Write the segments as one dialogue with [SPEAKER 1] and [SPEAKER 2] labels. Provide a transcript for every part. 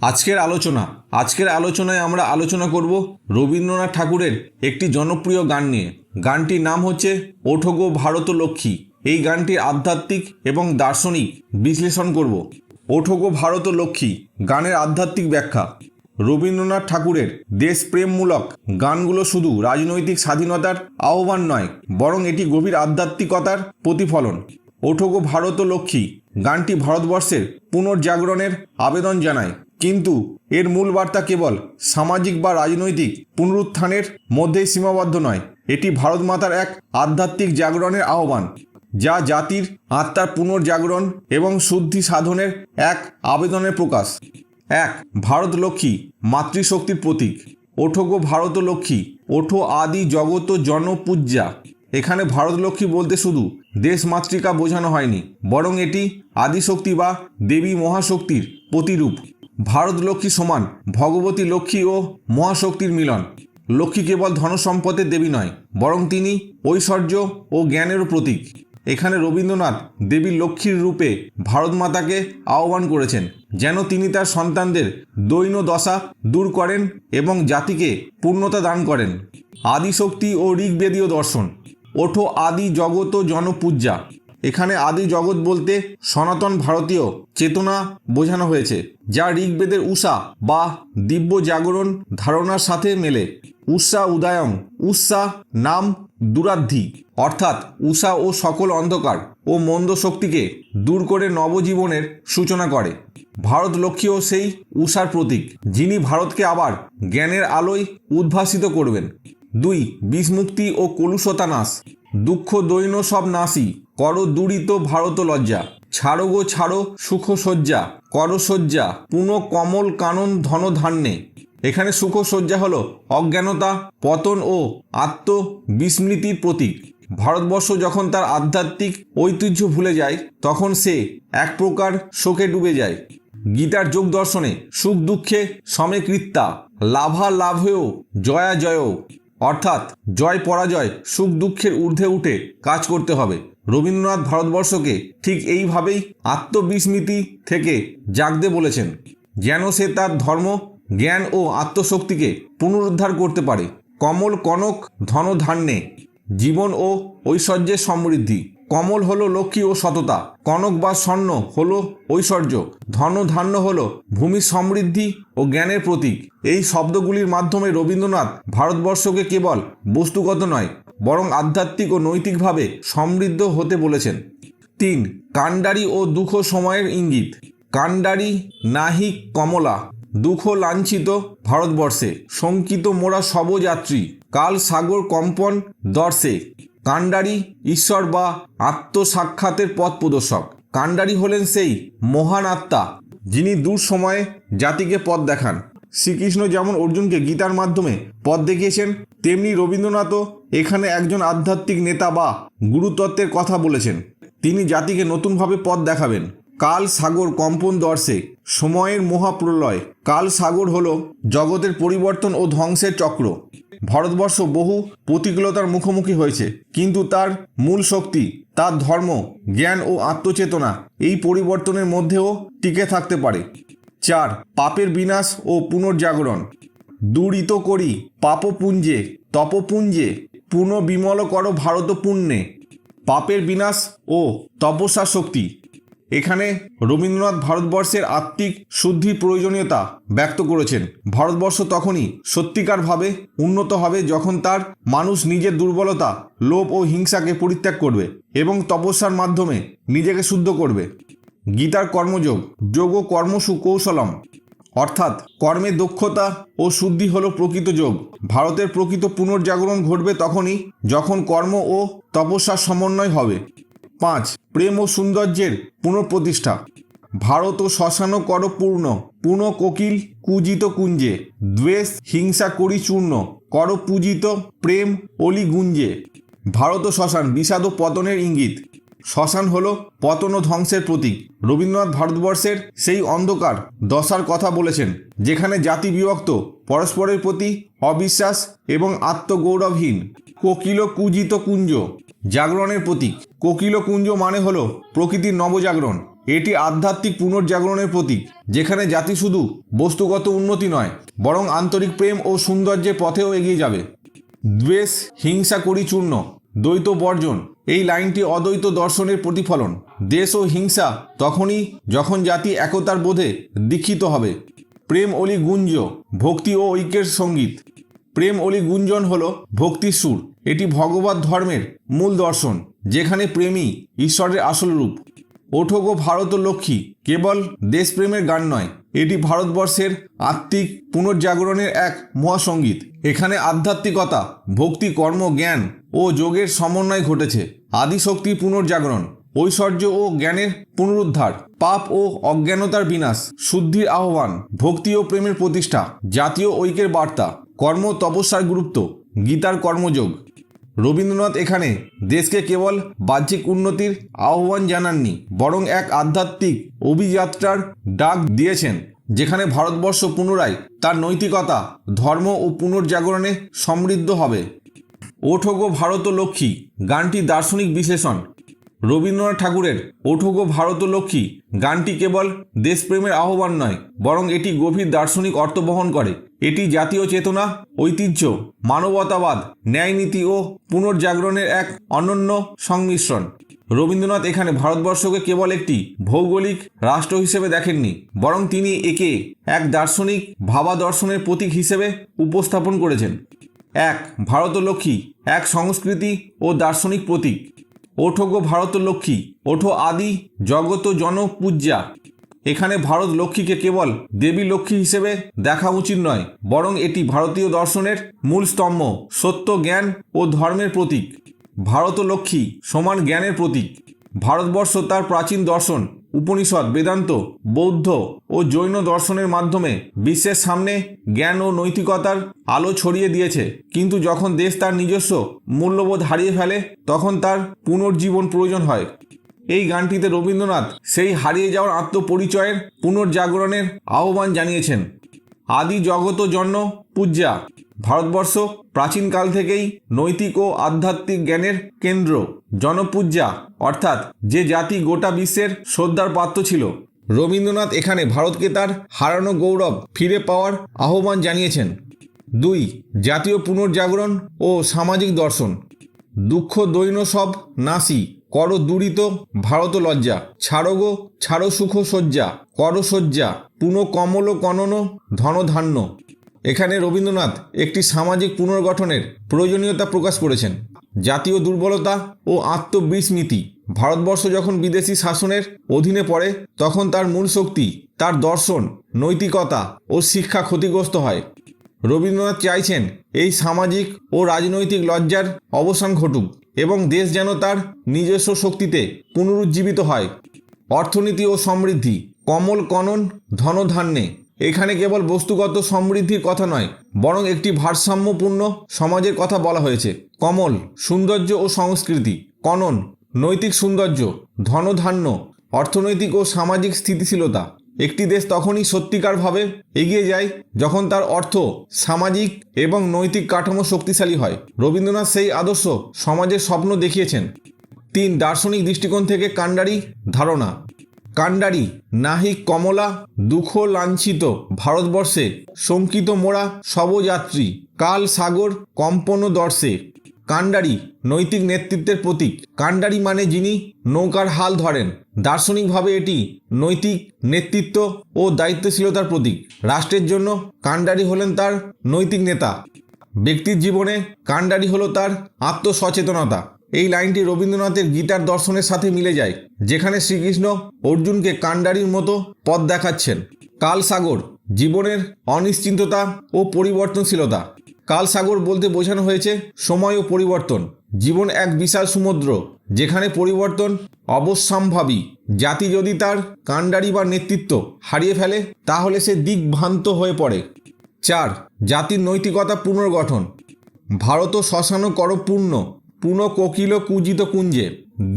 [SPEAKER 1] আজকের আলোচনা। আজকের আলোচনায় আমরা আলোচনা করব রবীন্দ্রনাথ ঠাকুরের একটি জনপ্রিয় গান নিয়ে। গানটির নাম হচ্ছে ওঠোগো ভারত লক্ষ্মী এই গানটির আধ্যাত্মিক এবং দার্শনিক বিশ্লেষণ করব। ওঠোগো ভারত লক্ষ্মী গানের আধ্যাত্মিক ব্যাখ্যা। রবীন্দ্রনাথ ঠাকুরের দেশপ্রেমমূলক গানগুলো শুধু রাজনৈতিক স্বাধীনতার আহ্বান নয়, বরং এটি গভীর আধ্যাত্মিকতার প্রতিফলন। ওঠোগো ভারত লক্ষ্মী গানটি ভারতবর্ষের পুনর্জাগরণের আবেদন জানায়। কিন্তু এর মূল বার্তা কেবল সামাজিক বা রাজনৈতিক পুনরুত্থানের মধ্যেই সীমাবদ্ধ নয়, এটি ভারত মাতার এক আধ্যাত্মিক জাগরণের আহ্বান, যা জাতির আত্মার পুনর্জাগরণ এবং শুদ্ধি সাধনের এক আবেদনের প্রকাশ। এক, ভারত লক্ষ্মী, মাতৃশক্তির প্রতীক। ওঠো গো ভারত লক্ষ্মী, ওঠো আদি জগত জনপূজ্যা এখানে ভারত লক্ষ্মী বলতে শুধু দেশ মাতৃকা বোঝানো হয়নি, বরং এটি আদিশক্তি বা দেবী মহাশক্তির প্রতিরূপ। ভারত লক্ষ্মী সমান, ভগবতী লক্ষ্মী ও মহাশক্তির মিলন। লক্ষ্মী কেবল ধনসম্পদের দেবী নয়, বরং তিনি ঐশ্বর্য ও জ্ঞানেরও প্রতীক। এখানে রবীন্দ্রনাথ দেবী লক্ষ্মীর রূপে ভারত মাতাকে আহ্বান করেছেন, যেন তিনি তার সন্তানদের দৈন দশা দূর করেন এবং জাতিকে পূর্ণতা দান করেন। আদিশক্তি ও ঋগ্বেদীয় দর্শন। ওঠো আদি জগত জনপূজ্যা এখানে আদি জগৎ বলতে সনাতন ভারতীয় চেতনা বোঝানো হয়েছে, যা ঋগ্বেদের উষা বা দিব্য জাগরণ ধারণার সাথে মেলে। উষা উদয়ং, উষা নাম দুরাদ্ধি, অর্থাৎ উষা ও সকল অন্ধকার ও মন্দ শক্তিকে দূর করে নবজীবনের সূচনা করে। ভারত লক্ষ্মীও সেই উষার প্রতীক, যিনি ভারতকে আবার জ্ঞানের আলোয় উদ্ভাসিত করবেন। দুই, বিষমুক্তি ও কলুষতা নাশ, দুঃখ দৈন্য সব নাশি কর দূরিত ভারত লজ্জা। ছাড়ো গো, ছাড়ো সুখ সজ্জা কর সজ্জা পুনঃ কমল কানন ধন ধান্যে। এখানে সুখ সজ্জা হলো অজ্ঞানতা, পতন ও আত্ম বিস্মৃতির প্রতীক। ভারতবর্ষ যখন তার আধ্যাত্মিক ঐতিহ্য ভুলে যায়, তখন সে এক প্রকার শোকে ডুবে যায়। গীতার যোগ দর্শনে সুখ দুঃখে সমে লাভা লাভেও জয়া জয় অর্থাৎ জয় পরাজয় সুখ দুঃখের ঊর্ধ্বে উঠে কাজ করতে হবে। রবীন্দ্রনাথ ভারতবর্ষকে ঠিক এইভাবেই আত্মবিস্মৃতি থেকে জাগতে বলেছেন। যেন সে তার ধর্ম, জ্ঞান ও আত্মশক্তিকে পুনরুদ্ধার করতে পারে। কমল কনক ধনধান্যে। জীবন ও ঐশ্বর্যের সমৃদ্ধি। কমল হলো লক্ষ্মী ও সততা। কনক বা স্বর্ণ হলো ঐশ্বর্য। ধন ধান্য হলো ভূমি সমৃদ্ধি ও জ্ঞানের প্রতীক। এই শব্দগুলির মাধ্যমে রবীন্দ্রনাথ ভারতবর্ষকে কেবল বস্তুগত নয় বরং আধ্যাত্মিক ও নৈতিকভাবে সমৃদ্ধ হতে বলেছেন। তিন, কাণ্ডারি ও দুঃখ সময়ের ইঙ্গিত। কাণ্ডারি নাহিক কমলা, দুঃখ লাঞ্ছিত ভারতবর্ষে। শঙ্কিত মোরা সবযাত্রী কাল সাগর কম্পন দর্শে। কাণ্ডারি ঈশ্বর বা আত্মসাক্ষাতের পথ প্রদর্শক। কাণ্ডারি হলেন সেই মহান আত্মা, যিনি দূর সময়ে জাতিকে পথ দেখান। শ্রীকৃষ্ণ যেমন অর্জুনকে গীতার মাধ্যমে পথ দেখিয়েছেন, তেমনি রবীন্দ্রনাথও এখানে একজন আধ্যাত্মিক নেতা বা গুরুতত্ত্বের কথা বলেছেন। তিনি জাতিকে নতুনভাবে পথ দেখাবেন। কাল সাগর কম্পন দর্শে, সময়ের মহাপ্রলয়। কাল সাগর হল জগতের পরিবর্তন ও ধ্বংসের চক্র। ভারতবর্ষ বহু প্রতিকূলতার মুখোমুখি হয়েছে, কিন্তু তার মূল শক্তি, তার ধর্ম, জ্ঞান ও আত্মচেতনা এই পরিবর্তনের মধ্যেও টিকে থাকতে পারে। চার, পাপের বিনাশ ও পুনর্জাগরণ। দূরিত করি, পাপপুঞ্জে, তপপুঞ্জে পুনঃ বিমল কর ভারত পুণ্যে পাপের বিনাশ ও তপস্যা শক্তি। এখানে রবীন্দ্রনাথ ভারতবর্ষের আত্মিক শুদ্ধির প্রয়োজনীয়তা ব্যক্ত করেছেন। ভারতবর্ষ তখনই সত্যিকারভাবে উন্নত হবে যখন তার মানুষ নিজের দুর্বলতা, লোভ ও হিংসাকে পরিত্যাগ করবে এবং তপস্যার মাধ্যমে নিজেকে শুদ্ধ করবে। গীতার কর্মযোগ, যোগ ও কর্মসু কৌশলম অর্থাৎ কর্মে দক্ষতা ও শুদ্ধি হল প্রকৃত যোগ। ভারতের প্রকৃত পুনর্জাগরণ ঘটবে তখনই যখন কর্ম ও তপস্যার সমন্বয় হবে। পাঁচ, প্রেম ও সৌন্দর্যের পুনঃপ্রতিষ্ঠা। ভারত ও শ্মশান কর পূর্ণ। পুনঃ কোকিল কুজিত কুঞ্জে। দ্বেষ, হিংসা করি চূর্ণ। কর পূজিত প্রেম, অলি গুঞ্জে। ভারত ও শ্মশান, বিষাদ ও পতনের ইঙ্গিত। শ্মশান হল পতন ও ধ্বংসের প্রতীক। রবীন্দ্রনাথ ভারতবর্ষের সেই অন্ধকার দশার কথা বলেছেন, যেখানে জাতি বিভক্ত, পরস্পরের প্রতি অবিশ্বাস এবং আত্মগৌরবহীন। কোকিল কুজিত কুঞ্জ, জাগরণের প্রতীক। কোকিল কুঞ্জ মানে হলো প্রকৃতির নবজাগরণ। এটি আধ্যাত্মিক পুনর্জাগরণের প্রতীক, যেখানে জাতি শুধু বস্তুগত উন্নতি নয়, বরং আন্তরিক প্রেম ও সৌন্দর্যের পথেও এগিয়ে যাবে। দ্বেষ, হিংসা করি চূর্ণ দ্বৈত বর্জন, এই লাইনটি অদ্বৈত দর্শনের প্রতিফলন। দেশ ও হিংসা তখনই যখন জাতি একতার বোধে দীক্ষিত হবে। প্রেম অলি গুঞ্জ, ভক্তি ও ঐক্যের সংগীত। প্রেম অলি গুঞ্জন হল ভক্তির সুর। এটি ভগবত ধর্মের মূল দর্শন, যেখানে প্রেমই ঈশ্বরের আসল রূপ। ওঠোগো ভারত লক্ষ্মী, কেবল দেশপ্রেমের গান নয় এটি ভারতবর্ষের আত্মিক পুনর্জাগরণের এক মহাসঙ্গীত এখানে আধ্যাত্মিকতা, ভক্তি, কর্ম, জ্ঞান ও যোগের সমন্বয় ঘটেছে। আদিশক্তির পুনর্জাগরণ, ঐশ্বর্য ও জ্ঞানের পুনরুদ্ধার, পাপ ও অজ্ঞানতার বিনাশ, শুদ্ধির আহ্বান, ভক্তি ও প্রেমের প্রতিষ্ঠা, জাতীয় ঐক্যের বার্তা কর্ম তপস্যার গুরুত্ব, গীতার কর্মযোগ রবীন্দ্রনাথ এখানে দেশকে কেবল বাহ্যিক উন্নতির আহ্বান জানাননি, বরং এক আধ্যাত্মিক অভিযাত্রার ডাক দিয়েছেন, যেখানে ভারতবর্ষ পুনরায় তার নৈতিকতা, ধর্ম ও পুনর্জাগরণে সমৃদ্ধ হবে। ওঠোগো ভারত লক্ষ্মী গানটি দার্শনিক বিশ্লেষণ রবীন্দ্রনাথ ঠাকুরের ওঠোগো ভারত লক্ষ্মী গানটি কেবল দেশপ্রেমের আহ্বান নয়, বরং এটি গভীর দার্শনিক অর্থ বহন করে। এটি জাতীয় চেতনা, ঐতিহ্য, মানবতাবাদ, ন্যায়নীতি ও পুনর্জাগরণের এক অনন্য সংমিশ্রণ। রবীন্দ্রনাথ এখানে ভারতবর্ষকে কেবল একটি ভৌগোলিক রাষ্ট্র হিসেবে দেখেননি, বরং তিনি একে এক দার্শনিক ভাবাদর্শনের প্রতীক হিসেবে উপস্থাপন করেছেন। এক ভারতলক্ষ্মী এক সংস্কৃতি ও দার্শনিক প্রতীক। ওঠো গো ভারত লক্ষ্মী, ওঠো আদি জগত জন পূজ্যা এখানে ভারত লক্ষ্মীকে কেবল দেবী লক্ষ্মী হিসেবে দেখা উচিত নয়, বরং এটি ভারতীয় দর্শনের মূল স্তম্ভ, সত্য জ্ঞান ও ধর্মের প্রতীক। ভারত লক্ষ্মী সমান জ্ঞানের প্রতীক। ভারতবর্ষ তার প্রাচীন দর্শন উপনিষদ, বেদান্ত, বৌদ্ধ ও জৈন দর্শনের মাধ্যমে বিশ্বের সামনে জ্ঞান ও নৈতিকতার আলো ছড়িয়ে দিয়েছে। কিন্তু যখন দেশ তার নিজস্ব মূল্যবোধ হারিয়ে ফেলে, তখন তার পুনর্জীবন প্রয়োজন হয়। এই গানটিতে রবীন্দ্রনাথ সেই হারিয়ে যাওয়ার আত্মপরিচয়ের পুনর্জাগরণের আহ্বান জানিয়েছেন। আদি জগত জন্য পূজ্যা। ভারতবর্ষ প্রাচীনকাল থেকেই নৈতিক ও আধ্যাত্মিক জ্ঞানের কেন্দ্র জনপূজ্যা অর্থাৎ যে জাতি গোটা বিশ্বের শ্রদ্ধার পাত্র ছিল। রবীন্দ্রনাথ এখানে ভারতকে তার হারানো গৌরব ফিরে পাওয়ার আহ্বান জানিয়েছেন। দুই, জাতীয় পুনর্জাগরণ ও সামাজিক দর্শন। দুঃখ, দৈন সব নাসি কর দূরিত, ভারত লজ্জা। ছাড়ো গো ছাড়ো সুখ শয্যা কর শয্যা, পুন কমল কনন ধনধান্য এখানে রবীন্দ্রনাথ একটি সামাজিক পুনর্গঠনের প্রয়োজনীয়তা প্রকাশ করেছেন। জাতীয় দুর্বলতা ও আত্মবিস্মৃতি। ভারতবর্ষ যখন বিদেশি শাসনের অধীনে পড়ে, তখন তার মূল শক্তি, তার দর্শন, নৈতিকতা ও শিক্ষা ক্ষতিগ্রস্ত হয়। রবীন্দ্রনাথ চাইছেন এই সামাজিক ও রাজনৈতিক লজ্জার অবসান ঘটুক এবং দেশ যেন তার নিজস্ব শক্তিতে পুনরুজ্জীবিত হয়। অর্থনীতি ও সমৃদ্ধি, কমল কনন ধনধান্যে এখানে কেবল বস্তুগত সমৃদ্ধির কথা নয়, বরং একটি ভারসাম্যপূর্ণ সমাজের কথা বলা হয়েছে। কমল, সৌন্দর্য ও সংস্কৃতি। কনন, নৈতিক সৌন্দর্য। ধনধান্য, অর্থনৈতিক ও সামাজিক স্থিতিশীলতা। একটি দেশ তখনই সত্যিকারভাবে এগিয়ে যায় যখন তার অর্থ সামাজিক এবং নৈতিক কাঠামো শক্তিশালী হয়। রবীন্দ্রনাথ সেই আদর্শ সমাজের স্বপ্ন দেখিয়েছেন। তিন, দার্শনিক দৃষ্টিকোণ থেকে কাণ্ডারি ধারণা। কাণ্ডারি, নাহি কমলা, দুঃখ লাঞ্ছিত, ভারতবর্ষে শঙ্কিত মোড়া শবযাত্রী কাল সাগর, কম্পন দর্শে। কাণ্ডারি, নৈতিক নেতৃত্বের প্রতীক। কাণ্ডারি মানে যিনি নৌকার হাল ধরেন। দার্শনিকভাবে এটি নৈতিক নেতৃত্ব ও দায়িত্বশীলতার প্রতীক। রাষ্ট্রের জন্য কাণ্ডারি হলেন তার নৈতিক নেতা। ব্যক্তির জীবনে কাণ্ডারি হলো তার আত্মসচেতনতা। এই লাইনটি রবীন্দ্রনাথের গীতার দর্শনের সাথে মিলে যায়, যেখানে শ্রীকৃষ্ণ অর্জুনকে কাণ্ডারির মতো পথ দেখাচ্ছেন। কাল সাগর জীবনের অনিশ্চিন্ততা ও পরিবর্তনশীলতা। কাল সাগর বলতে বোঝানো হয়েছে সময় ও পরিবর্তন, জীবন এক বিশাল সমুদ্র, যেখানে পরিবর্তন অবশ্যম্ভাবী। জাতি যদি তার কাণ্ডারি বা নেতৃত্ব হারিয়ে ফেলে, তাহলে সে দিকভ্রান্ত হয়ে পড়ে। চার, জাতির নৈতিকতা পুনর্গঠন। ভারত শ্মশান কর পূর্ণ পুনঃ কোকিল কুজিত কুঞ্জে।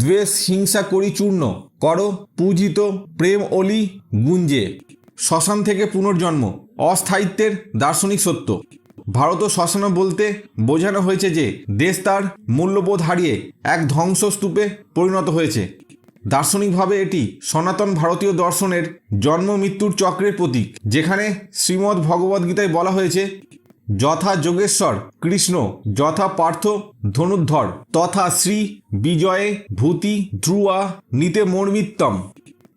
[SPEAKER 1] দ্বেষ হিংসা করি চূর্ণ, কর পূজিত প্রেম অলি গুঞ্জে। শ্মশান থেকে পুনর্জন্ম অস্থায়িত্বের দার্শনিক সত্য। ভারত শ্মশান বলতে বোঝানো হয়েছে যে, দেশ তার মূল্যবোধ হারিয়ে এক ধ্বংসস্তূপে পরিণত হয়েছে। দার্শনিকভাবে এটি সনাতন ভারতীয় দর্শনের জন্ম মৃত্যুর চক্রের প্রতীক, যেখানে শ্রীমদ্ ভগবদ্গীতায় বলা হয়েছে যথা যোগেশ্বর, কৃষ্ণ, যথা পার্থ, ধনুর্ধর, তথা শ্রী, বিজয়ে, ভূতি ধ্রুয়া নিতে মর্মিত্তম।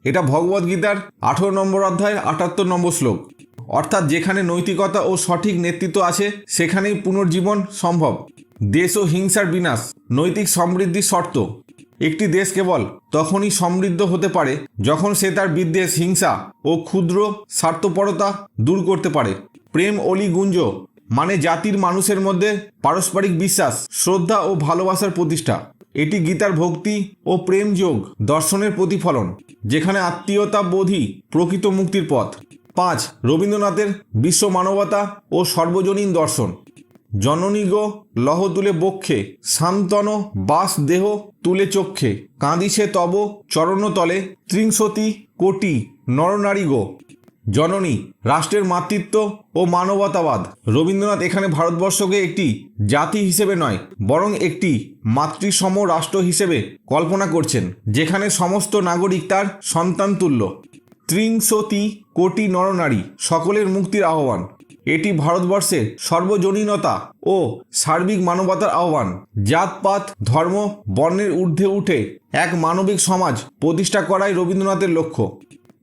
[SPEAKER 1] এটা ভগবদ্গীতার আঠেরো নম্বর অধ্যায়, আটাত্তর নম্বর শ্লোক। অর্থাৎ যেখানে নৈতিকতা ও সঠিক নেতৃত্ব আছে, সেখানেই পুনর্জীবন সম্ভব। দেশ ও হিংসার বিনাশ, নৈতিক সমৃদ্ধির শর্ত। একটি দেশ কেবল তখনই সমৃদ্ধ হতে পারে, যখন সে তার বিদ্বেষ, হিংসা ও ক্ষুদ্র স্বার্থপরতা দূর করতে পারে। প্রেম, অলি, গুঞ্জ মানে জাতির মানুষের মধ্যে পারস্পরিক বিশ্বাস, শ্রদ্ধা ও ভালোবাসার প্রতিষ্ঠা। এটি গীতার ভক্তি ও প্রেম যোগ, দর্শনের প্রতিফলন, যেখানে আত্মীয়তা বোধই প্রকৃত মুক্তির পথ। পাঁচ, রবীন্দ্রনাথের বিশ্ব মানবতা ও সর্বজনীন দর্শন। জননীগ লহ তুলে বক্ষে, শান্তন বাস দেহ তুলে চক্ষে, কাঁদিছে তব চরণতলে ত্রিংশতি কোটি নরনারী গো জননী, রাষ্ট্রের মাতৃত্ব ও মানবতাবাদ। রবীন্দ্রনাথ এখানে ভারতবর্ষকে একটি জাতি হিসেবে নয়, বরং একটি মাতৃসম রাষ্ট্র হিসেবে কল্পনা করছেন, যেখানে সমস্ত নাগরিক তার সন্তান তুল্য। ত্রিংশতি কোটি নরনারী, সকলের মুক্তির আহ্বান। এটি ভারতবর্ষের সর্বজনীনতা ও সার্বিক মানবতার আহ্বান। জাতপাত, ধর্ম, বর্ণের ঊর্ধ্বে উঠে এক মানবিক সমাজ প্রতিষ্ঠা করাই রবীন্দ্রনাথের লক্ষ্য।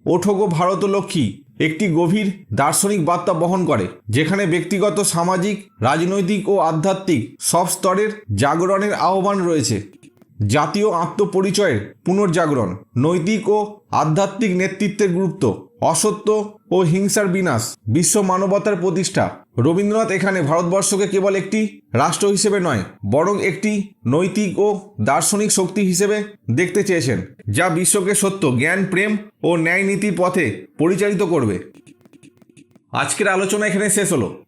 [SPEAKER 1] ওঠোগো ভারতলক্ষ্মী একটি গভীর দার্শনিক বার্তা বহন করে, যেখানে ব্যক্তিগত, সামাজিক, রাজনৈতিক ও আধ্যাত্মিক সব স্তরের জাগরণের আহ্বান রয়েছে। জাতীয় আত্মপরিচয়ের পুনর্জাগরণ, নৈতিক ও আধ্যাত্মিক নেতৃত্বের গুরুত্ব, অসত্য ও হিংসার বিনাশ, বিশ্ব মানবতার প্রতিষ্ঠা। রবীন্দ্রনাথ এখানে ভারতবর্ষকে কেবল একটি রাষ্ট্র হিসেবে নয়, বরং একটি নৈতিক ও দার্শনিক শক্তি হিসেবে দেখতে চেয়েছেন, যা বিশ্বকে সত্য, জ্ঞান, প্রেম ও ন্যায় নীতির পথে পরিচালিত করবে। আজকের আলোচনা এখানে শেষ হলো।